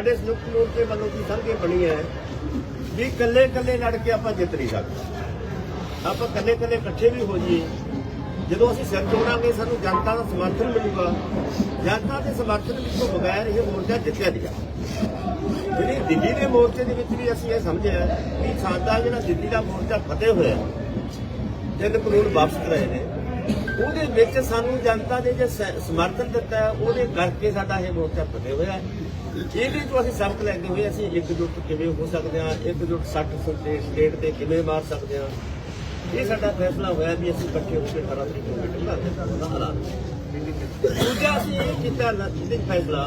ਸਾਡੇ ਸੰਯੁਕਤ ਮੋਰਚੇ ਵੱਲੋਂ ਕੀ ਸੰਘੇ ਬਣੀ ਹੈ ਵੀ ਇਕੱਲੇ ਇਕੱਲੇ ਲੜ ਕੇ ਆਪਾਂ ਜਿੱਤ ਨਹੀਂ ਸਕਦੇ। ਆਪਾਂ ਇਕੱਲੇ ਇਕੱਲੇ ਇਕੱਠੇ ਵੀ ਹੋ ਜਾਈਏ। ਜਦੋਂ ਅਸੀਂ ਸਿਰ ਜੋੜਾਂਗੇ ਸਾਨੂੰ ਜਨਤਾ ਦਾ ਸਮਰਥਨ ਮਿਲੂਗਾ। ਜਨਤਾ ਦੇ ਸਮਰਥਨ ਵਿੱਚੋਂ ਬਗੈਰ ਇਹ ਮੋਰਚਾ ਜਿੱਤਿਆ ਨਹੀਂ ਜਾਣਾ ਜਿਹੜੀ ਦਿੱਲੀ ਦੇ ਮੋਰਚੇ ਦੇ ਵਿੱਚ ਵੀ ਅਸੀਂ ਇਹ ਸਮਝਿਆ ਕਿ ਸਾਡਾ ਜਿਹੜਾ ਦਿੱਲੀ ਦਾ ਮੋਰਚਾ ਫਤਿਹ ਹੋਇਆ, ਤਿੰਨ ਕਾਨੂੰਨ ਵਾਪਸ ਕਰਾਏ ਨੇ। ਉਹਦੇ ਵਿੱਚ ਸਾਨੂੰ ਜਨਤਾ ਦੇ ਜੇ ਸਮਰਥਨ ਦਿੱਤਾ, ਉਹਦੇ ਕਰਕੇ ਸਾਡਾ ਇਹ ਮੋਰਚਾ ਫਤਿਹ ਹੋਇਆ। ਇਹਦੇ ਤੋਂ ਅਸੀਂ ਸਬਕ ਲੈਂਦੇ ਹੋਏ ਅਸੀਂ ਇਕਜੁੱਟ ਕਿਵੇਂ ਹੋ ਸਕਦੇ ਹਾਂ ਇਕਜੁੱਟ 60 ਸਟੇਟ ਸਟੇਟ ਕਿਵੇਂ ਮਾਰ ਸਕਦੇ ਹਾਂ। ਇਹ ਸਾਡਾ ਫੈਸਲਾ ਹੋਇਆ ਵੀ ਅਸੀਂ ਇਕੱਠੇ ਹੋ ਕੇ 18 ਤਰੀਕ ਨੂੰ ਮੀਟਿੰਗ ਕਰਦੇ ਹਾਂ ਦੂਜਾ ਅਸੀਂ ਇਹ ਕੀਤਾ ਨਤੀਜਿਕ ਫੈਸਲਾ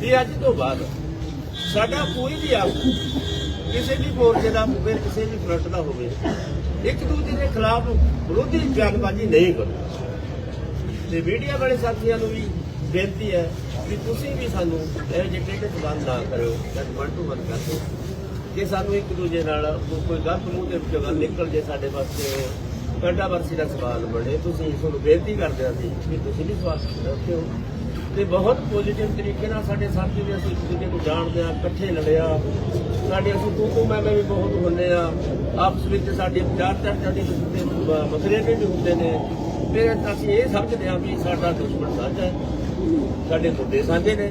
ਵੀ ਅੱਜ ਤੋਂ ਬਾਅਦ ਸਾਡਾ ਕੋਈ ਵੀ ਆਗੂ ਕਿਸੇ ਵੀ ਮੋਰਚੇ ਦਾ ਹੋਵੇ ਕਿਸੇ ਵੀ ਫਰੰਟ ਦਾ ਹੋਵੇ, ਇੱਕ ਦੂਜੇ ਦੇ ਖਿਲਾਫ ਵਿਰੋਧੀ ਬਿਆਨਬਾਜ਼ੀ ਨਹੀਂ ਕਰੋ ਤੇ ਮੀਡੀਆ ਵਾਲੇ ਸਾਥੀਆਂ ਨੂੰ ਵੀ ਬੇਨਤੀ ਹੈ ਵੀ ਤੁਸੀਂ ਵੀ ਸਾਨੂੰ ਇਹ ਜਿਹੇ ਟੇਢੇ ਸਵਾਲ ਨਾ ਕਰਿਓ, ਜਦ ਵਨ ਟੂ ਵਨ ਦਿਓ ਕਿ ਸਾਨੂੰ ਇੱਕ ਦੂਜੇ ਨਾਲ ਕੋਈ ਗਲਤ ਮੂੰਹ ਦੇ ਵਿੱਚੋਂ ਗੱਲ ਨਿਕਲ ਜੇ ਸਾਡੇ ਵਾਸਤੇ ਕੰਟਰੋਵਰਸੀ ਦਾ ਸਵਾਲ ਬਣੇ, ਤੁਸੀਂ ਤੁਹਾਨੂੰ ਬੇਨਤੀ ਕਰਦੇ ਹਾਂ ਅਸੀਂ ਵੀ ਤੁਸੀਂ ਵੀ ਸਵਾਲ ਰੱਖਿਓ। ਤੇ ਬਹੁਤ ਪੋਜ਼ਿਟਿਵ ਤਰੀਕੇ ਨਾਲ ਸਾਡੇ ਸਾਥੀ ਵੀ ਅਸੀਂ ਇੱਕ ਦੂਜੇ ਨੂੰ ਜਾਣਦੇ ਆ, ਇਕੱਠੇ ਲੜਿਆ ਸਾਡੇ ਅਸੀਂ ਤੂੰ ਤੂੰ ਮੈਂ ਮੈਂ ਵੀ ਬਹੁਤ ਹੁੰਦੇ ਆ। ਆਪਸ ਵਿੱਚ ਸਾਡੇ ਵਿਚਾਰ ਚਰਚਾ ਦੇ ਮਸਲੇ ਵੀ ਹੁੰਦੇ ਨੇ। ਫਿਰ ਅਸੀਂ ਇਹ ਸਮਝਦੇ ਆ ਵੀ ਸਾਡਾ ਦੁਸ਼ਮਣ ਸਾਂਝਾ ਹੈ। ਸਾਡੇ ਮੁੱਦੇ ਸਾਂਝੇ ਨੇ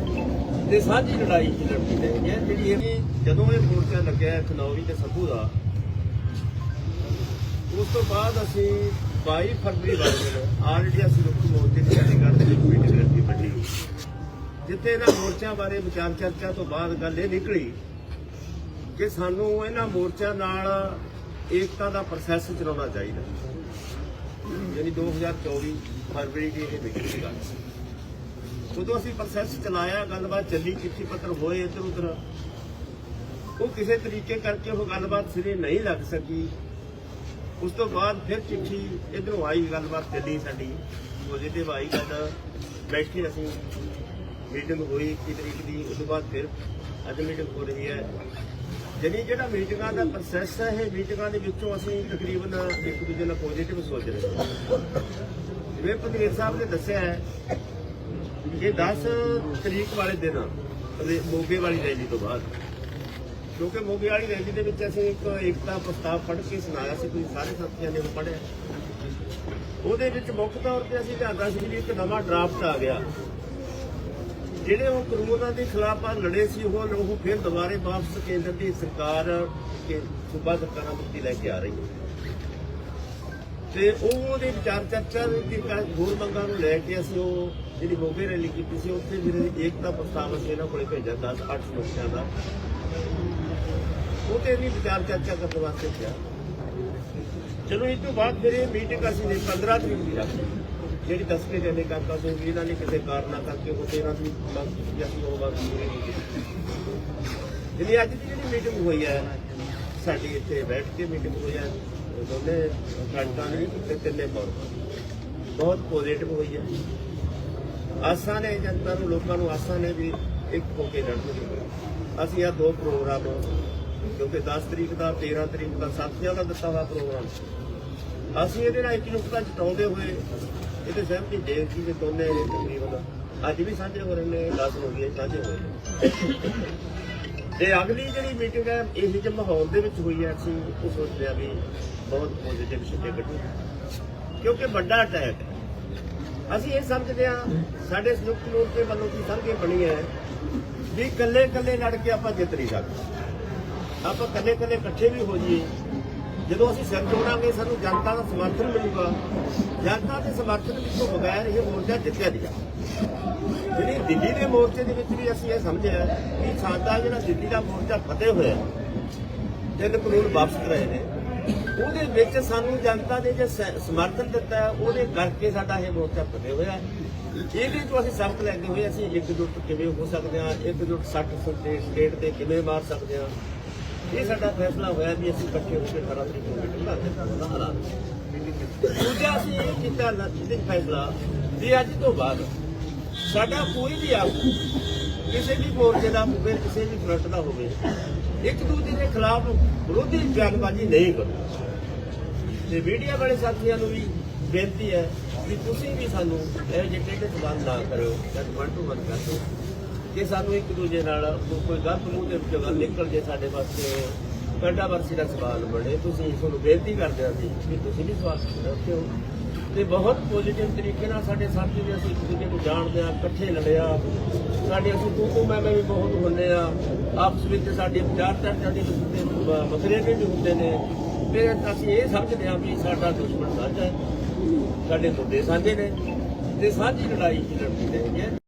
ਤੇ ਸਾਂਝੀ ਲੜਾਈ ਚ ਲੜਦੀ ਨੇ ਇਹ ਜਿਹੜੀ ਇਹ ਜਦੋਂ ਇਹ ਮੋਰਚਾ ਲੱਗਿਆ ਖਨੌਰੀ ਤੇ ਸੱਭੂ ਦਾ, ਉਸ ਤੋਂ ਬਾਅਦ ਅਸੀਂ 22 ਫਰਵਰੀ ਵਾਲੇ ਆਲਰੇਡੀ ਅਸੀਂ ਲੋਕ ਮੋਰਚੇ ਦੀ ਚੰਡੀਗੜ੍ਹ ਦੇ ਵਿੱਚ ਮੀਟਿੰਗ ਰੱਖੀ ਵੱਡੀ ਜਿੱਥੇ ਇਹਨਾਂ ਮੋਰਚਿਆਂ ਬਾਰੇ ਵਿਚਾਰ ਚਰਚਾ ਤੋਂ ਬਾਅਦ ਗੱਲ ਇਹ ਨਿਕਲੀ ਕਿ ਸਾਨੂੰ ਇਹਨਾਂ ਮੋਰਚਿਆਂ ਨਾਲ ਏਕਤਾ ਦਾ ਪ੍ਰੋਸੈਸ ਚਲਾਉਣਾ ਚਾਹੀਦਾ। ਯਾਨੀ 2024 ਫਰਵਰੀ ਦੀ ਇਹ ਨਿਕਲੀ ਗੱਲ। ਸੀ ਜਦੋਂ ਅਸੀਂ ਪ੍ਰੋਸੈਸ ਚਲਾਇਆ, ਗੱਲਬਾਤ ਚੱਲੀ, ਚਿੱਠੀ ਪੱਤਰ ਹੋਏ ਇੱਧਰ ਉੱਧਰ, ਉਹ ਕਿਸੇ ਤਰੀਕੇ ਕਰਕੇ ਉਹ ਗੱਲਬਾਤ ਸਿਰੇ ਨਹੀਂ ਲੱਗ ਸਕੀ। ਉਸ ਤੋਂ ਬਾਅਦ ਫਿਰ ਚਿੱਠੀ ਇਧਰੋਂ ਆਈ, ਗੱਲਬਾਤ ਚੱਲੀ ਸਾਡੀ। ਪੋਜ਼ਿਟਿਵ ਆਈ ਗੱਲ ਬੈਠੇ ਅਸੀਂ ਮੀਟਿੰਗ ਹੋਈ 21 ਤਰੀਕ ਦੀ, ਉਸ ਤੋਂ ਬਾਅਦ ਫਿਰ ਅੱਜ ਮੀਟਿੰਗ ਹੋ ਰਹੀ ਹੈ। ਜਾਣੀ ਜਿਹੜਾ ਮੀਟਿੰਗਾਂ ਦਾ ਪ੍ਰੋਸੈਸ ਹੈ, ਇਹ ਮੀਟਿੰਗਾਂ ਦੇ ਵਿੱਚੋਂ ਅਸੀਂ ਤਕਰੀਬਨ ਇੱਕ ਦੂਜੇ ਨਾਲ ਪੋਜ਼ਿਟਿਵ ਸੋਚ ਰਹੇ ਹਾਂ। ਜਿਵੇਂ ਪੰਦੇਰ ਸਾਹਿਬ ਨੇ ਦੱਸਿਆ ਹੈ ਕਿ 10 ਤਰੀਕ ਵਾਲੇ ਦਿਨ ਮੋਗੇ ਵਾਲੀ ਰੈਲੀ ਤੋਂ ਬਾਅਦ। ਕਿਉਂਕਿ ਮੋਗੇ ਵਾਲੀ ਰੈਲੀ ਦੇ ਵਿੱਚ ਅਸੀਂ ਇੱਕ ਏਕਤਾ ਪ੍ਰਸਤਾਵ ਪੜ੍ਹ ਕੇ ਸੁਣਾਇਆ ਸੀ ਤੁਸੀਂ ਸਾਰੇ ਸਾਥੀਆਂ ਨੇ ਉਹ ਪੜ੍ਹਿਆ। ਉਹਦੇ ਵਿੱਚ ਮੁੱਖ ਤੌਰ ਤੇ ਅਸੀਂ ਲਿਆਂਦਾ ਸੀ ਵੀ ਇੱਕ ਨਵਾਂ ਡਰਾਫਟ ਆ ਗਿਆ। ਜਿਹੜੇ ਉਹ ਕਰੋਨਾ ਦੇ ਖਿਲਾਫ ਆ, ਲੜੇ ਸੀ ਉਹ ਉਹ ਫਿਰ ਦੁਬਾਰੇ ਵਾਪਸ ਕੇਂਦਰ ਦੀ ਸਰਕਾਰ, ਕੇ ਸੂਬਾ ਸਰਕਾਰਾਂ ਪ੍ਰਤੀ ਲੈ ਕੇ ਆ ਰਹੀ ਹੈ। ਤੇ ਉਹ ਉਹਦੇ ਵਿਚਾਰ ਚਰਚਾ ਦੀ ਹੋਰ ਮੰਗਾਂ ਨੂੰ ਲੈ ਕੇ ਅਸੀਂ ਉਹ ਜਿਹੜੀ ਮੋਗੇ ਰੈਲੀ ਕੀਤੀ ਸੀ, ਉੱਥੇ ਫਿਰ ਏਕਤਾ ਪ੍ਰਸਤਾਵ ਅਸੀਂ ਇਹਨਾਂ ਕੋਲੇ ਭੇਜਿਆ 10 8 ਲੋਕਾਂ ਦਾ। ਉਹ ਤੇ ਵੀ ਵਿਚਾਰ ਚਰਚਾ ਕਰਨ ਵਾਸਤੇ ਕਿਹਾ ਚਲੋ, ਇਸ ਤੋਂ ਬਾਅਦ ਫਿਰ ਇਹ ਮੀਟਿੰਗ ਅਸੀਂ ਨੇ 15 ਤਰੀਕ ਦੀ ਰੱਖੀ, ਜਿਹੜੀ ਦੱਸ ਕੇ ਜਾਂਦੇ ਕਾਕਾ ਤੋਂ ਵੀ ਇਹਨਾਂ ਨੇ ਕਿਸੇ ਕਾਰਨਾ ਕਰਕੇ ਉਹ 13 ਦੀ ਮੰਗ ਕੀਤੀ ਅਸੀਂ ਉਹ ਮੰਗ ਪੂਰੀ ਨਹੀਂ ਕੀਤੀ ਜਿਹੜੀ ਅੱਜ ਦੀ ਜਿਹੜੀ ਮੀਟਿੰਗ ਹੋਈ ਹੈ, ਸਾਡੀ ਇੱਥੇ ਬੈਠ ਕੇ ਮੀਟਿੰਗ ਹੋਈ ਹੈ। ਦੋਨੇ ਫਰੰਟਾਂ ਨੇ ਤੇ ਤਿੰਨੇ ਪੌਰ ਬਹੁਤ ਪੋਜ਼ਿਟਿਵ ਹੋਈ ਹੈ। ਆਸਾਂ ਨੇ ਜਨਤਾ ਨੂੰ, ਲੋਕਾਂ ਨੂੰ ਆਸਾਂ ਨੇ ਵੀ ਇੱਕ ਹੋ ਕੇ ਲੜਨਗੇ ਅਸੀਂ ਆ ਦੋ ਪ੍ਰੋਗਰਾਮ, ਕਿਉਂਕਿ 10 ਤਰੀਕ ਦਾ 13 ਤਰੀਕ ਦਾ, ਸਾਥੀਆਂ ਦਾ ਦਿੱਤਾ ਹੋਇਆ ਪ੍ਰੋਗਰਾਮ। ਅਸੀਂ ਇਹਦੇ ਨਾਲ ਇੱਕ ਨੁਕਤਾ ਚਟਾਉਂਦੇ ਹੋਏ ਇਹਦੇ ਸਹਿਮਤੀ ਦੇ ਸੀ ਕਿ ਦੋਨੇ ਤਕਰੀਬਨ ਅੱਜ ਵੀ ਸਾਂਝੇ ਹੋ ਰਹੇ ਨੇ 10 ਹੋ ਗਏ, ਸਾਂਝੇ ਹੋਏ ਨੇ। ਤੇ ਅਗਲੀ ਜਿਹੜੀ ਮੀਟਿੰਗ ਹੈ, ਇਹ ਜਿਹੇ ਮਾਹੌਲ ਦੇ ਵਿੱਚ ਹੋਈ ਹੈ, ਅਸੀਂ ਉਹ ਸੋਚਦੇ ਆ ਵੀ ਬਹੁਤ ਪੋਜ਼ਿਟਿਵ ਸਿੱਟੇ ਕੱਢੂ। ਕਿਉਂਕਿ ਵੱਡਾ ਅਟੈਕ ਹੈ। ਅਸੀਂ ਇਹ ਸਮਝਦੇ ਆ ਸਾਡੇ ਸੰਯੁਕਤ ਮੋਰਚੇ ਵੱਲੋਂ ਕੀ ਸੰਘੇ ਬਣੀ ਹੈ ਵੀ ਇਕੱਲੇ ਇਕੱਲੇ ਲੜ ਕੇ ਆਪਾਂ ਜਿੱਤ ਨਹੀਂ ਸਕਦੇ। ਆਪਾਂ ਇਕੱਲੇ ਇਕੱਲੇ ਇਕੱਠੇ ਵੀ ਹੋ ਜਾਈਏ। ਜਦੋਂ ਅਸੀਂ ਸਿਰ ਜੋੜਾਂਗੇ, ਸਾਨੂੰ ਜਨਤਾ ਦਾ ਸਮਰਥਨ ਮਿਲੂਗਾ। ਜਨਤਾ ਦੇ ਸਮਰਥਨ ਵਿੱਚੋਂ ਬਗੈਰ ਇਹ ਮੋਰਚਾ ਜਿੱਤਿਆ ਨਹੀਂ ਜਾਣਾ ਜਿਹੜੀ ਦਿੱਲੀ ਦੇ ਮੋਰਚੇ ਦੇ ਵਿੱਚ ਵੀ ਅਸੀਂ ਇਹ ਸਮਝਿਆ ਕਿ ਸਾਡਾ ਜਿਹੜਾ ਦਿੱਲੀ ਦਾ ਮੋਰਚਾ ਫਤਿਹ ਹੋਇਆ, ਤਿੰਨ ਕਾਨੂੰਨ ਵਾਪਸ ਕਰਾਏ ਨੇ, ਉਹਦੇ ਵਿੱਚ ਸਾਨੂੰ ਜਨਤਾ ਦੇ ਜੇ ਸਮਰਥਨ ਦਿੱਤਾ ਉਹਦੇ ਕਰਕੇ ਸਾਡਾ ਇਹ ਮੋਰਚਾ ਫਤਿਹ ਹੋਇਆ। ਇਹਦੇ ਤੋਂ ਅਸੀਂ ਸਬਕ ਲੈਂਦੇ ਹੋਏ ਅਸੀਂ ਇਕਜੁੱਟ ਕਿਵੇਂ ਹੋ ਸਕਦੇ ਹਾਂ, ਇਕਜੁੱਟ 60 ਸਟੇਟ ਸਟੇਟ ਤੇ ਕਿਵੇਂ ਮਾਰ ਸਕਦੇ ਹਾਂ। ਇਹ ਸਾਡਾ ਫੈਸਲਾ ਹੋਇਆ ਵੀ ਅਸੀਂ ਇਕੱਠੇ ਹੋ ਕੇ 18 ਤਰੀਕ ਨੂੰ ਮੀਟਿੰਗ ਕਰਦੇ ਹਾਂ ਦੂਜਾ ਅਸੀਂ ਇਹ ਕੀਤਾ ਨਤੀਜਿਕ ਫੈਸਲਾ ਵੀ ਅੱਜ ਤੋਂ ਬਾਅਦ ਸਾਡਾ ਕੋਈ ਵੀ ਆਗੂ, ਕਿਸੇ ਵੀ ਮੋਰਚੇ ਦਾ ਹੋਵੇ ਕਿਸੇ ਵੀ ਫਰੰਟ ਦਾ ਹੋਵੇ, ਇੱਕ ਦੂਜੇ ਦੇ ਖਿਲਾਫ ਵਿਰੋਧੀ ਬਿਆਨਬਾਜ਼ੀ ਨਹੀਂ ਕਰੋ। ਤੇ ਮੀਡੀਆ ਵਾਲੇ ਸਾਥੀਆਂ ਨੂੰ ਵੀ ਬੇਨਤੀ ਹੈ ਵੀ ਤੁਸੀਂ ਵੀ ਸਾਨੂੰ ਇਹ ਜਿਹੇ ਟੇਢੇ ਸਵਾਲ ਨਾ ਕਰਿਓ, ਜਦ ਵਨ ਟੂ ਵਨ ਕਰਦੇ ਜੇ ਸਾਨੂੰ ਇੱਕ ਦੂਜੇ ਨਾਲ ਕੋਈ ਗਲਤ ਮੂੰਹ ਦੇ ਵਿੱਚੋਂ ਗੱਲ ਨਿਕਲ ਜੇ ਸਾਡੇ ਵਾਸਤੇ ਕੰਟਰਾਵਰਸੀ ਦਾ ਸਵਾਲ ਬਣੇ, ਤੁਸੀਂ ਤੁਹਾਨੂੰ ਬੇਨਤੀ ਕਰਦੇ ਹਾਂ ਅਸੀਂ ਵੀ ਤੁਸੀਂ ਵੀ ਸਵਾਲ ਰੱਖਿਓ। ਤੇ ਬਹੁਤ ਪੋਜ਼ਿਟਿਵ ਤਰੀਕੇ ਨਾਲ ਸਾਡੇ ਸਾਥੀ ਵੀ ਅਸੀਂ ਇੱਕ ਦੂਜੇ ਨੂੰ ਜਾਣਦੇ ਆ, ਇਕੱਠੇ ਲੜਿਆ ਸਾਡੇ ਅਸੀਂ ਤੂੰ ਤੂੰ ਮੈਂ ਮੈਂ ਵੀ ਬਹੁਤ ਹੁੰਦੇ ਆ। ਆਪਸ ਵਿੱਚ ਸਾਡੀ ਵਿਚਾਰ ਚਰਚਾ ਦੀ ਮਸਲੇ ਵੀ ਹੁੰਦੇ ਨੇ। ਫਿਰ ਅਸੀਂ ਇਹ ਸਮਝਦੇ ਆ ਵੀ ਸਾਡਾ ਦੁਸ਼ਮਣ ਸਾਂਝਾ ਹੈ। ਸਾਡੇ ਮੁੱਦੇ ਸਾਂਝੇ ਨੇ। ਤੇ ਸਾਂਝੀ ਲੜਾਈ ਹੀ ਲੜਨੀ ਹੈ।